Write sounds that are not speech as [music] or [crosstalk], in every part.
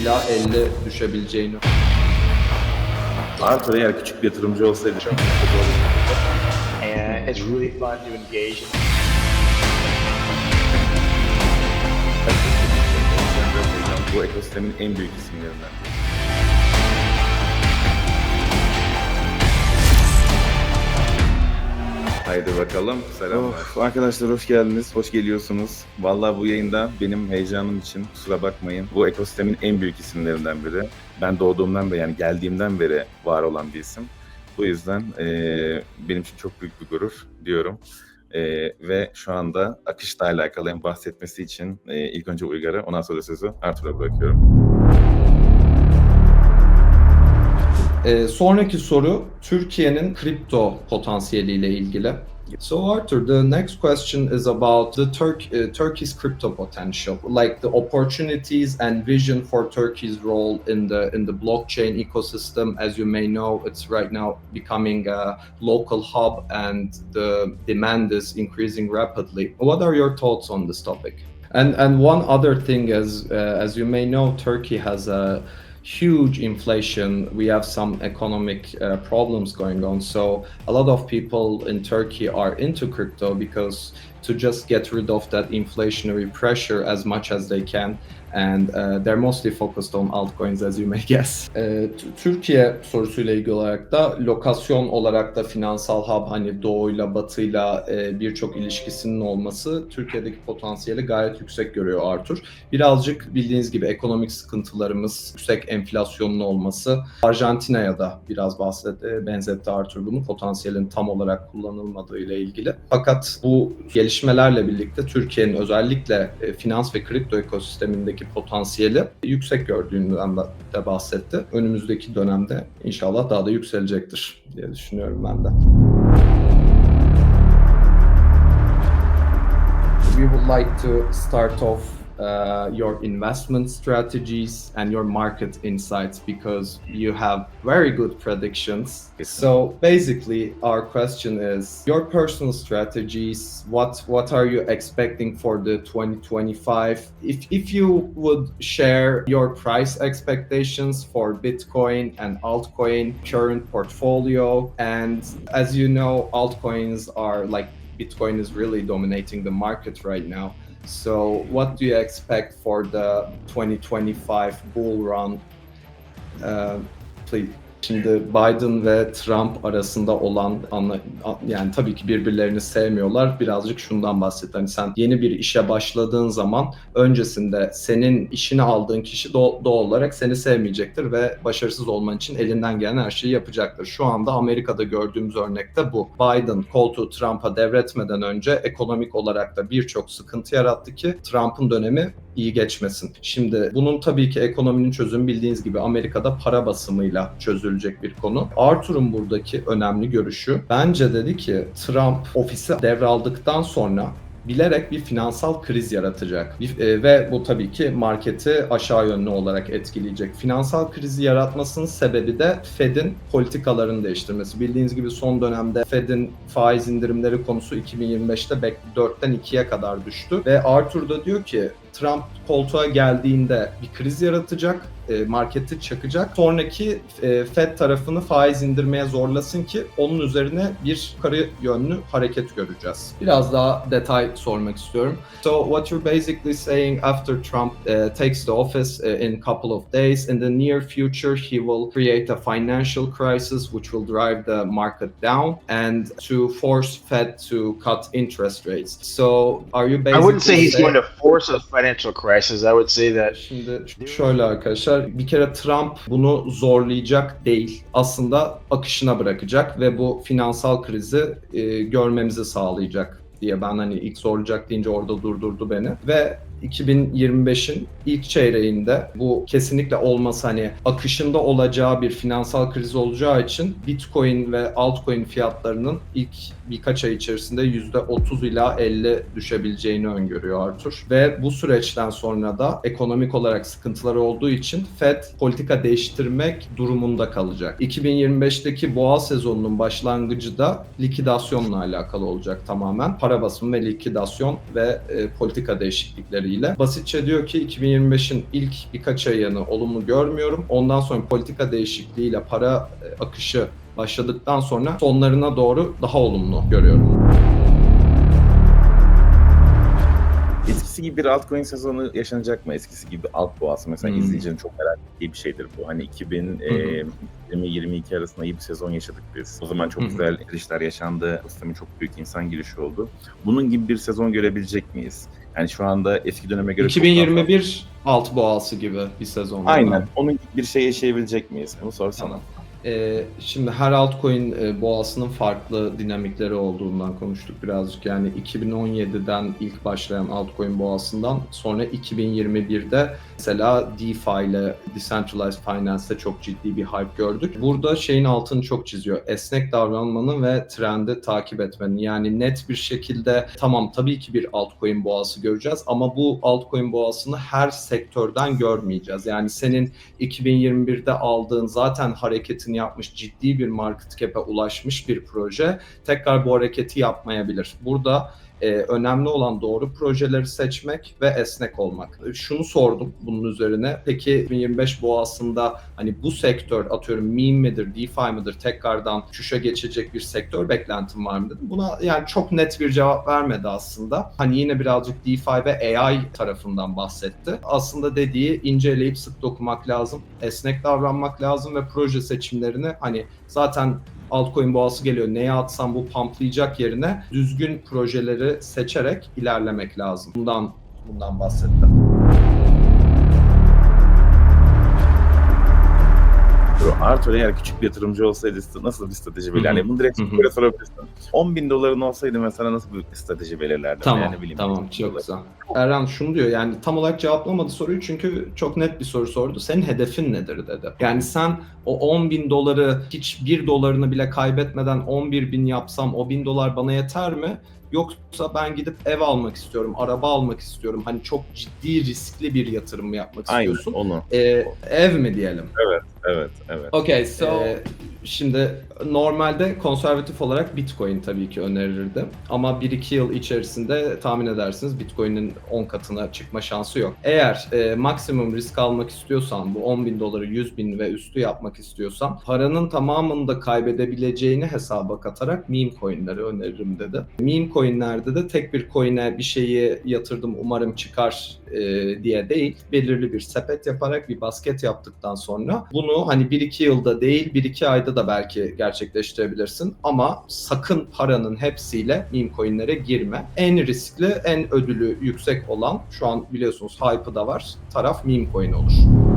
ila 50 düşebileceğini. Arthur eğer küçük bir yatırımcı olsaydı çok mutlu olurdu. it's really fun to engage. Bu ekosistemin en büyük isimlerinden. Haydi bakalım. Selamlar. arkadaşlar hoş geldiniz. Hoş geliyorsunuz. Vallahi bu yayında benim heyecanım için kusura bakmayın. Bu ekosistemin en büyük isimlerinden biri. Ben doğduğumdan beri yani geldiğimden beri var olan bir isim. Bu yüzden eee, benim için çok büyük bir gurur diyorum. Eee, ve şu anda akışla alakalı bahsetmesi için eee, ilk önce Uygar'a ondan sonra sözü Arthur'a bırakıyorum. Ee, sonraki soru Türkiye'nin kripto potansiyeliyle ilgili. So Arthur, the next question is about the Turk uh, Turkey's crypto potential, like the opportunities and vision for Turkey's role in the in the blockchain ecosystem. As you may know, it's right now becoming a local hub, and the demand is increasing rapidly. What are your thoughts on this topic? And and one other thing is, uh, as you may know, Turkey has a huge inflation. We have some economic uh, problems going on. So a lot of people in Turkey are into crypto because to just get rid of that inflationary pressure as much as they can. And uh, they're mostly focused on altcoins, as you may guess. [laughs] T- Türkiye sorusuyla ilgili olarak da lokasyon olarak da finansal hub hani doğuyla batıyla e, birçok ilişkisinin olması Türkiye'deki potansiyeli gayet yüksek görüyor Arthur. Birazcık bildiğiniz gibi ekonomik sıkıntılarımız, yüksek enflasyonun olması, Arjantina'ya da biraz bahset, e, benzetti Arthur bunu potansiyelin tam olarak kullanılmadığı ile ilgili. Fakat bu gelişmelerle birlikte Türkiye'nin özellikle e, finans ve kripto ekosistemindeki potansiyeli yüksek gördüğünden de- de bahsetti. Önümüzdeki dönemde inşallah daha da yükselecektir diye düşünüyorum ben de. we would like to start off uh, your investment strategies and your market insights because you have very good predictions. So basically, our question is your personal strategies. What what are you expecting for the 2025? If if you would share your price expectations for Bitcoin and altcoin current portfolio, and as you know, altcoins are like Bitcoin is really dominating the market right now. So, what do you expect for the 2025 bull run? Uh, please. Şimdi Biden ve Trump arasında olan anla- yani tabii ki birbirlerini sevmiyorlar. Birazcık şundan bahset. Hani sen yeni bir işe başladığın zaman öncesinde senin işini aldığın kişi doğal, olarak seni sevmeyecektir ve başarısız olman için elinden gelen her şeyi yapacaktır. Şu anda Amerika'da gördüğümüz örnekte bu. Biden koltuğu Trump'a devretmeden önce ekonomik olarak da birçok sıkıntı yarattı ki Trump'ın dönemi iyi geçmesin. Şimdi bunun tabii ki ekonominin çözümü bildiğiniz gibi Amerika'da para basımıyla çözülecek bir konu. Arthur'un buradaki önemli görüşü bence dedi ki Trump ofisi devraldıktan sonra bilerek bir finansal kriz yaratacak. Bir- e, ve bu tabii ki marketi aşağı yönlü olarak etkileyecek. Finansal krizi yaratmasının sebebi de Fed'in politikalarını değiştirmesi. Bildiğiniz gibi son dönemde Fed'in faiz indirimleri konusu 2025'te bek- 4'ten 2'ye kadar düştü ve Arthur da diyor ki Trump koltuğa geldiğinde bir kriz yaratacak, e, marketi çakacak. Sonraki e, Fed tarafını faiz indirmeye zorlasın ki onun üzerine bir yukarı yönlü hareket göreceğiz. Biraz daha detay sormak istiyorum. So what you're basically saying after Trump uh, takes the office uh, in a couple of days, in the near future he will create a financial crisis which will drive the market down and to force Fed to cut interest rates. So are you I basically wouldn't say he's going to force a financial crisis. I would say that Şimdi şöyle arkadaşlar bir kere Trump bunu zorlayacak değil. Aslında akışına bırakacak ve bu finansal krizi e, görmemizi sağlayacak diye ben hani ilk zorlayacak deyince orada durdurdu beni. Ve 2025'in ilk çeyreğinde bu kesinlikle olmasa hani akışında olacağı bir finansal kriz olacağı için Bitcoin ve altcoin fiyatlarının ilk birkaç ay içerisinde %30 ila 50 düşebileceğini öngörüyor Arthur. Ve bu süreçten sonra da ekonomik olarak sıkıntıları olduğu için Fed politika değiştirmek durumunda kalacak. 2025'teki boğa sezonunun başlangıcı da likidasyonla alakalı olacak tamamen. Para basımı ve likidasyon ve e, politika değişiklikleri beklentileri basitçe diyor ki 2025'in ilk birkaç ayını olumlu görmüyorum. Ondan sonra politika değişikliğiyle para e, akışı başladıktan sonra sonlarına doğru daha olumlu görüyorum. Eskisi gibi bir altcoin sezonu yaşanacak mı? Eskisi gibi alt boğası mesela Hmm. izleyicinin çok merak ettiği bir şeydir bu. Hani 2020-22 arasında iyi bir sezon yaşadık biz. O zaman çok güzel girişler yaşandı. Sistemin çok büyük insan girişi oldu. Bunun gibi bir sezon görebilecek miyiz? Yani şu anda eski döneme göre çok daha fazla- 2021 alt boğası gibi bir sezon. Aynen. Onun gibi bir şey yaşayabilecek miyiz? Bunu sorsana. Tamam. Ee, şimdi her altcoin e, boğasının farklı dinamikleri olduğundan konuştuk birazcık. Yani 2017'den ilk başlayan altcoin boğasından sonra 2021'de mesela DeFi ile Decentralized Finance'te çok ciddi bir hype gördük. Burada şeyin altını çok çiziyor. Esnek davranmanın ve trendi takip etmenin. Yani net bir şekilde tamam tabii ki bir altcoin boğası göreceğiz ama bu altcoin boğasını her sektörden görmeyeceğiz. Yani senin 2021'de aldığın zaten hareketini yapmış ciddi bir market cap'e ulaşmış bir proje tekrar bu hareketi yapmayabilir. Burada e, önemli olan doğru projeleri seçmek ve esnek olmak. Şunu sordum bunun üzerine. Peki 2025 boğasında hani bu sektör atıyorum meme midir, DeFi midir tekrardan düşüşe geçecek bir sektör beklentim var mı dedim. Buna yani çok net bir cevap vermedi aslında. Hani yine birazcık DeFi ve AI tarafından bahsetti. Aslında dediği inceleyip sık dokumak lazım, esnek davranmak lazım ve proje seçimlerini hani zaten altcoin boğası geliyor. Neye atsam bu pamplayacak yerine düzgün projeleri seçerek ilerlemek lazım. Bundan bundan bahsetti. Bro, Arthur eğer küçük bir yatırımcı olsaydı nasıl bir strateji belirlerdi? Hı. Bunu direkt böyle sorabilirsin. 10 bin doların olsaydı mesela nasıl bir strateji belirlerdin? Tamam, Yani bileyim, tamam, 1000 çok güzel. Erhan şunu diyor yani tam olarak cevaplamadı soruyu çünkü çok net bir soru sordu. Senin hedefin nedir dedi. Yani sen o 10 bin doları hiç 1 dolarını bile kaybetmeden 11 bin yapsam o 1000 dolar bana yeter mi? Yoksa ben gidip ev almak istiyorum, araba almak istiyorum. Hani çok ciddi riskli bir yatırım mı yapmak Aynen istiyorsun? onu. Ee, ev mi diyelim? Evet, evet. Okay, so şimdi normalde konservatif olarak Bitcoin tabii ki önerirdim. Ama 1-2 yıl içerisinde tahmin edersiniz Bitcoin'in 10 katına çıkma şansı yok. Eğer e, maksimum risk almak istiyorsan, bu 10 bin doları 100 bin ve üstü yapmak istiyorsan, paranın tamamını da kaybedebileceğini hesaba katarak meme coinleri öneririm dedi. Meme coinlerde de tek bir coin'e bir şeyi yatırdım umarım çıkar e, diye değil, belirli bir sepet yaparak bir basket yaptıktan sonra bunu hani 1-2 yılda değil 1-2 ayda da belki gerçekleştirebilirsin ama sakın paranın hepsiyle meme coinlere girme. En riskli, en ödülü yüksek olan şu an biliyorsunuz hype'ı da var taraf meme coin olur.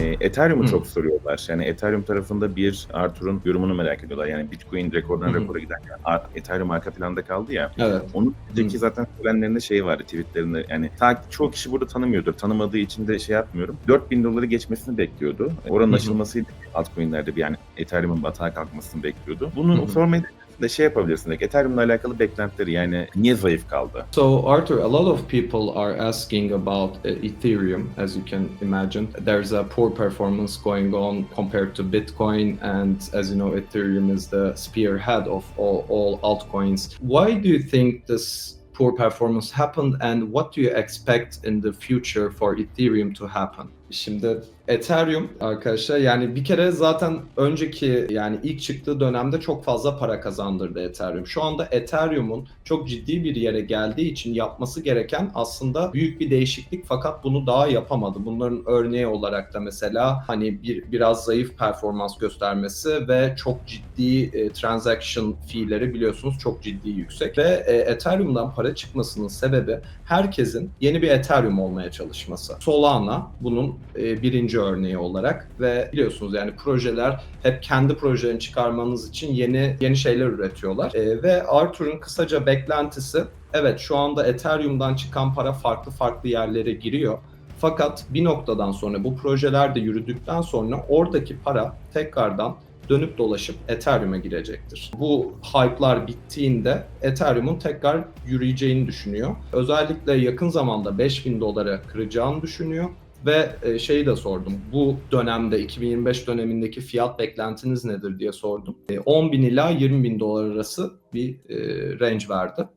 E, Ethereum'u çok soruyorlar. Yani Ethereum tarafında bir Arthur'un yorumunu merak ediyorlar. Yani Bitcoin rekordan Hı rekora giderken Ar- Ethereum arka planda kaldı ya. Evet. Onun önceki zaten söylenenlerinde şey vardı tweetlerinde. Yani ta, çoğu kişi burada tanımıyordur. Tanımadığı için de şey yapmıyorum. 4000 doları geçmesini bekliyordu. Oranın Hı aşılmasıydı altcoin'lerde bir yani Ethereum'un batağa kalkmasını bekliyordu. Bunu Hı hı. sormayı de şey yapabilirsin. Like, Ethereum'la alakalı beklentileri yani niye zayıf kaldı? So Arthur, a lot of people are asking about uh, Ethereum, as you can imagine. There's a poor performance going on compared to Bitcoin, and as you know, Ethereum is the spearhead of all, all altcoins. Why do you think this poor performance happened, and what do you expect in the future for Ethereum to happen? Şimdi Ethereum arkadaşlar yani bir kere zaten önceki yani ilk çıktığı dönemde çok fazla para kazandırdı Ethereum. Şu anda Ethereum'un çok ciddi bir yere geldiği için yapması gereken aslında büyük bir değişiklik fakat bunu daha yapamadı. Bunların örneği olarak da mesela hani bir biraz zayıf performans göstermesi ve çok ciddi e, transaction fee'leri biliyorsunuz çok ciddi yüksek ve e, Ethereum'dan para çıkmasının sebebi herkesin yeni bir Ethereum olmaya çalışması. Solana bunun e, birinci örneği olarak ve biliyorsunuz yani projeler hep kendi projelerini çıkarmanız için yeni yeni şeyler üretiyorlar. E, ve Arthur'un kısaca beklentisi evet şu anda Ethereum'dan çıkan para farklı farklı yerlere giriyor. Fakat bir noktadan sonra bu projeler de yürüdükten sonra oradaki para tekrardan dönüp dolaşıp Ethereum'a girecektir. Bu hype'lar bittiğinde Ethereum'un tekrar yürüyeceğini düşünüyor. Özellikle yakın zamanda 5000 dolara kıracağını düşünüyor. Ve e, şeyi de sordum. Bu dönemde 2025 dönemindeki fiyat beklentiniz nedir diye sordum. E, 10 bin ila 20 bin dolar arası bir e, range verdi.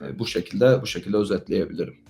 E, bu şekilde bu şekilde özetleyebilirim.